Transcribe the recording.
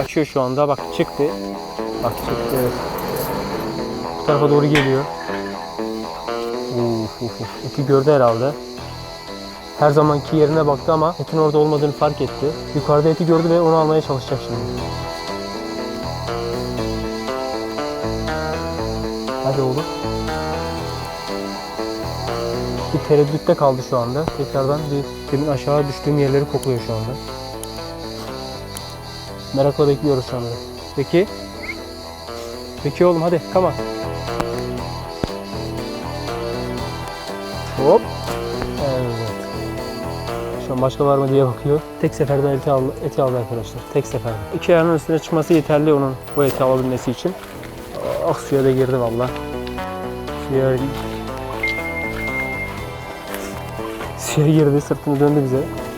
açıyor şu anda. Bak çıktı. Bak çıktı. Bu tarafa doğru geliyor. Uf, uf, uf. Eti gördü herhalde. Her zamanki yerine baktı ama etin orada olmadığını fark etti. Yukarıda eti gördü ve onu almaya çalışacak şimdi. Hadi oğlum. Bir tereddütte kaldı şu anda. Tekrardan bir demin aşağı düştüğüm yerleri kokluyor şu anda. Merakla bekliyoruz şu anda. Peki. Peki oğlum hadi come on. Hop. Evet. Şu an başka var mı diye bakıyor. Tek seferden eti aldı, eti aldı arkadaşlar. Tek seferde. İki ayağının üstüne çıkması yeterli onun bu eti alabilmesi için. Ah suya da girdi valla. Suya Suya girdi, sırtını döndü bize.